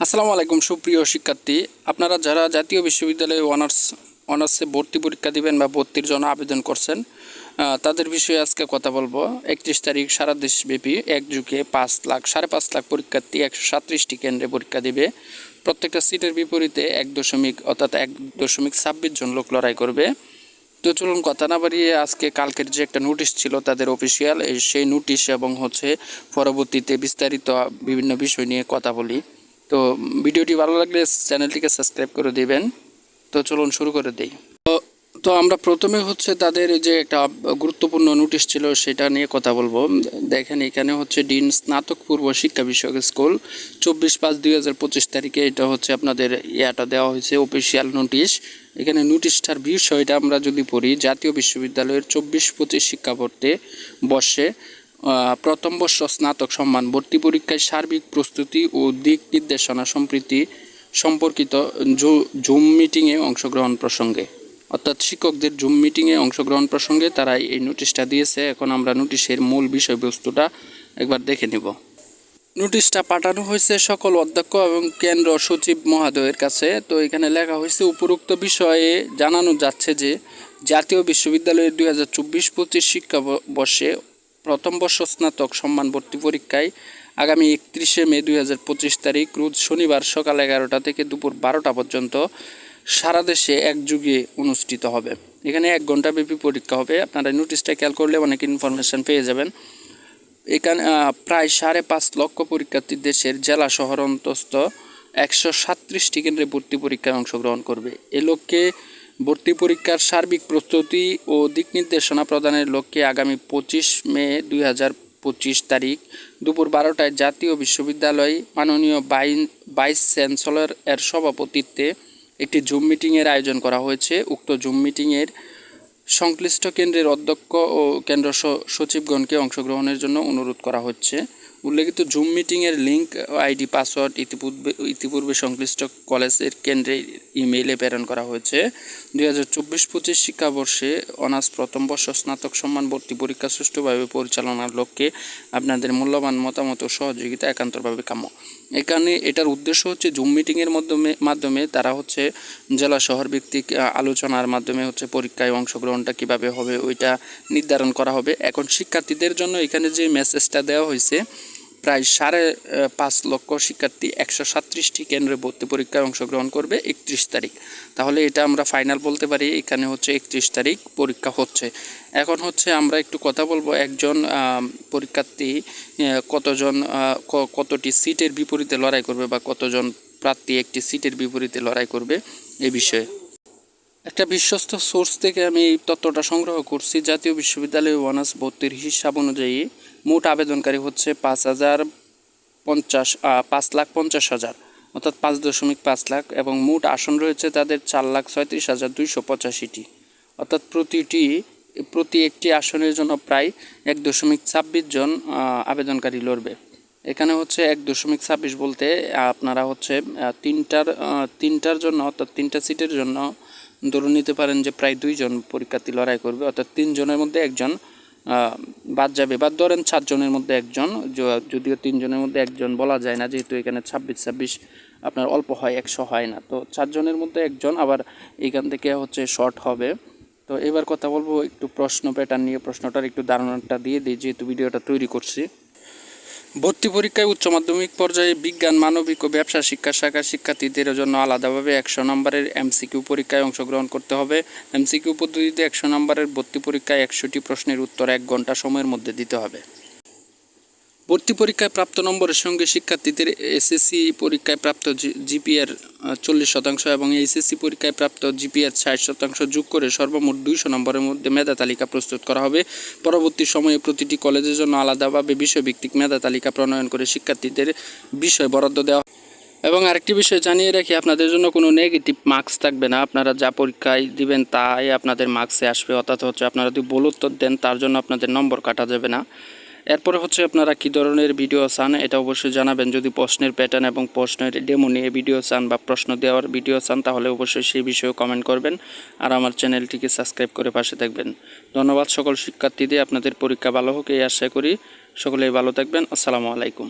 আসসালামু আলাইকুম, সুপ্রিয় শিক্ষার্থী। আপনারা যারা জাতীয় বিশ্ববিদ্যালয়ে অনার্স অনার্সে ভর্তি পরীক্ষা দিবেন বা ভর্তির জন্য আবেদন করছেন তাদের বিষয়ে আজকে কথা বলব। একত্রিশ তারিখ সারা দেশব্যাপী এক যুগে পাঁচ লাখ, সাড়ে পাঁচ লাখ পরীক্ষার্থী একশো সাতত্রিশটি কেন্দ্রে পরীক্ষা দিবে। প্রত্যেকটা সিটের বিপরীতে এক দশমিক, অর্থাৎ এক দশমিক ছাব্বিশ জন লোক লড়াই করবে। তো চলুন কথা না বাড়িয়ে আজকে কালকের যে একটা নোটিশ ছিল তাদের অফিসিয়াল সেই নোটিশ এবং হচ্ছে পরবর্তীতে বিস্তারিত বিভিন্ন বিষয় নিয়ে কথা বলি। তো ভিডিওটি ভালো লাগলে চ্যানেলটিকে সাবস্ক্রাইব করে দিবেন। তো চলুন শুরু করে দিই। তো আমরা প্রথমে হচ্ছে তাদের যে একটা গুরুত্বপূর্ণ নোটিশ ছিল সেটা নিয়ে কথা বলব। দেখেন এখানে হচ্ছে ডিন স্নাতক পূর্ব শিক্ষা বিষয়ক স্কুল। চব্বিশ পাঁচ দুই হাজার পঁচিশ তারিখে এটা হচ্ছে আপনাদের ইয়াটা দেওয়া হয়েছে অফিসিয়াল নোটিশ। এখানে নোটিশটার বিষয়টা আমরা যদি পড়ি জাতীয় বিশ্ববিদ্যালয়ের চব্বিশ পঁচিশ শিক্ষাবর্তে আহ, প্রথম বর্ষ স্নাতক সম্মান, ভর্তি পরীক্ষায় সার্বিক প্রস্তুতি ও দিক নির্দেশনা সম্প্রীতি সম্পর্কিত জুম মিটিংয়ে অংশগ্রহণ প্রসঙ্গে। অর্থাৎ শিক্ষকদের জুম মিটিংয়ে অংশগ্রহণ প্রসঙ্গে তারা এই নোটিশটা দিয়েছে। এখন আমরা নোটিশের মূল বিষয়বস্তুটা একবার দেখে নিব। নোটিশটা পাঠানো হয়েছে সকল অধ্যক্ষ এবং কেন্দ্র সচিব মহোদয়ের কাছে। তো এখানে লেখা হয়েছে, উপরোক্ত বিষয়ে জানানো যাচ্ছে যে জাতীয় বিশ্ববিদ্যালয়ের দুই হাজার চব্বিশ পঁচিশ শিক্ষাবর্ষে প্রথম বর্ষ স্নাতক সম্মান ভর্তি পরীক্ষায় আগামী একত্রিশে মে দুই হাজার পঁচিশ তারিখ রোজ শনিবার সকাল এগারোটা থেকে দুপুর বারোটা পর্যন্ত সারা দেশে একযুগে অনুষ্ঠিত হবে। এখানে এক ঘণ্টা ব্যাপী পরীক্ষা হবে। আপনারা নোটিশটা খেয়াল করলে অনেক ইনফরমেশান পেয়ে যাবেন। এখানে প্রায় সাড়ে পাঁচ লক্ষ পরীক্ষার্থী দেশের জেলা শহর অন্তস্থ একশো সাতত্রিশটি কেন্দ্রে ভর্তি পরীক্ষায় অংশগ্রহণ করবে। এ লক্ষ্যে ভর্তি পরীক্ষার সার্বিক প্রস্তুতি ও দিক নির্দেশনা প্রদানের লক্ষ্যে আগামী পঁচিশ মে দুই পঁচিশ তারিখ দুপুর বারোটায় জাতীয় বিশ্ববিদ্যালয় মাননীয় ভাইস চ্যান্সেলর এর সভাপতিত্বে একটি জুম মিটিংয়ের আয়োজন করা হয়েছে। উক্ত জুম মিটিংয়ের সংশ্লিষ্ট কেন্দ্রের অধ্যক্ষ ও কেন্দ্র সচিবগণকে অংশগ্রহণের জন্য অনুরোধ করা হচ্ছে। উল্লেখিত জুম মিটিংয়ের লিঙ্ক আইডি পাসওয়ার্ড ইতিপূর্বে ইতিপূর্বে সংশ্লিষ্ট কলেজের কেন্দ্রে ইমেইলে প্রেরণ করা হয়েছে। দুই হাজার চব্বিশ পঁচিশ শিক্ষাবর্ষে অনার্স প্রথম বর্ষ স্নাতক সম্মান ভর্তি পরীক্ষা সুষ্ঠুভাবে পরিচালনার লক্ষ্যে আপনাদের মূল্যবান মতামত ও সহযোগিতা একান্তভাবে কাম্য। এখানে এটার উদ্দেশ্য হচ্ছে জুম মিটিংয়ের মাধ্যমে মাধ্যমে তারা হচ্ছে জেলা শহর ভিত্তিক আলোচনার মাধ্যমে হচ্ছে পরীক্ষায় অংশগ্রহণটা কীভাবে হবে ওইটা নির্ধারণ করা হবে। এখন শিক্ষার্থীদের জন্য এখানে যে মেসেজটা দেওয়া হয়েছে প্রায় সাড়ে পাঁচ লক্ষ শিক্ষার্থী একশো সাতত্রিশটি কেন্দ্রে ভর্তি পরীক্ষায় অংশগ্রহণ করবে একত্রিশ তারিখ। তাহলে এটা আমরা ফাইনাল বলতে পারি, এখানে হচ্ছে একত্রিশ তারিখ পরীক্ষা হচ্ছে। এখন হচ্ছে আমরা একটু কথা বলব, একজন পরীক্ষার্থী কতজন কতটি সিটের বিপরীতে লড়াই করবে বা কতজন প্রার্থী একটি সিটের বিপরীতে লড়াই করবে এই বিষয়ে। একটা বিশ্বস্ত সোর্স থেকে আমি এই তথ্যটা সংগ্রহ করছি, জাতীয় বিশ্ববিদ্যালয়ে অনার্স ভর্তির হিসাব অনুযায়ী। মোট আবেদনকারী হচ্ছে পাঁচ হাজার পঞ্চাশ পাঁচ লাখ পঞ্চাশ হাজার, অর্থাৎ পাঁচ দশমিক পাঁচ লাখ, এবং মোট আসন রয়েছে তাদের চার লাখ ছয়ত্রিশ হাজার দুইশো পঁচাশিটি। অর্থাৎ প্রতিটি, প্রতি একটি আসনের জন্য প্রায় এক দশমিক ছাব্বিশ জন আবেদনকারী লড়বে। এখানে হচ্ছে এক দশমিক ছাব্বিশ বলতে আপনারা হচ্ছে তিনটার তিনটার জন্য, অর্থাৎ তিনটা সিটের জন্য ধরে নিতে পারেন যে প্রায় দুইজন পরীক্ষার্থী লড়াই করবে, অর্থাৎ তিনজনের মধ্যে একজন বাদ যাবে। বা ধরেন চারজনের মধ্যে একজন যদিও তিনজনের মধ্যে একজন বলা যায় না, যেহেতু এখানে ছাব্বিশ ছাব্বিশ আপনার অল্প হয়, একশো হয় না। তো চারজনের মধ্যে একজন, আবার এখান থেকে হচ্ছে শর্ট হবে। তো এবার কথা বলব একটু প্রশ্ন প্যাটার্ন নিয়ে, প্রশ্নটার একটু ধারণাটা দিয়ে দিই, যেহেতু ভিডিওটা তৈরি করছি। ভর্তি পরীক্ষায় উচ্চ মাধ্যমিক পর্যায়ে বিজ্ঞান, মানবিক ও ব্যবসা শিক্ষা শাখার শিক্ষার্থীদের জন্য আলাদাভাবে একশো নম্বরের এমসিকিউ পরীক্ষায় অংশগ্রহণ করতে হবে। এমসিকিউ পদ্ধতিতে একশো নম্বরের ভর্তি পরীক্ষায় একশোটি প্রশ্নের উত্তর এক ঘণ্টা সময়ের মধ্যে দিতে হবে। ভর্তি পরীক্ষায় প্রাপ্ত নম্বরের সঙ্গে শিক্ষার্থীদের এসএসসি পরীক্ষায় প্রাপ্ত জিপিএর চল্লিশ শতাংশ এবং এইচএসসি পরীক্ষায় প্রাপ্ত জিপিআর ষাট শতাংশ যোগ করে সর্বমোট দুইশো নম্বরের মধ্যে মেধা তালিকা প্রস্তুত করা হবে। পরবর্তী সময়ে প্রতিটি কলেজের জন্য আলাদাভাবে বিষয়ভিত্তিক মেধা তালিকা প্রণয়ন করে শিক্ষার্থীদের বিষয় বরাদ্দ দেওয়া এবং আরেকটি বিষয় জানিয়ে রাখি, আপনাদের জন্য কোনো নেগেটিভ মার্কস থাকবে না। আপনারা যা পরীক্ষায় দিবেন তাই আপনাদের মার্কসে আসবে। অর্থাৎ হচ্ছে আপনারা যদি ভুল উত্তর দেন, তার জন্য আপনাদের নম্বর কাটা যাবে না। এরপরে হচ্ছে আপনারা কি ধরনের ভিডিও চান, এটা অবশ্যই জানাবেন। যদি প্রশ্নের প্যাটার্ন এবং প্রশ্নের ডেমো নিয়ে ভিডিও চান বা প্রশ্ন দেওয়ার ভিডিও চান, তাহলে অবশ্যই সেই বিষয়ে কমেন্ট করবেন আর আমার চ্যানেলটিকে সাবস্ক্রাইব করে পাশে থাকবেন। ধন্যবাদ সকল শিক্ষার্থীদের, আপনাদের পরীক্ষা ভালো হোক, এই আশা করি। সকলেই ভালো থাকবেন। আসসালামু আলাইকুম।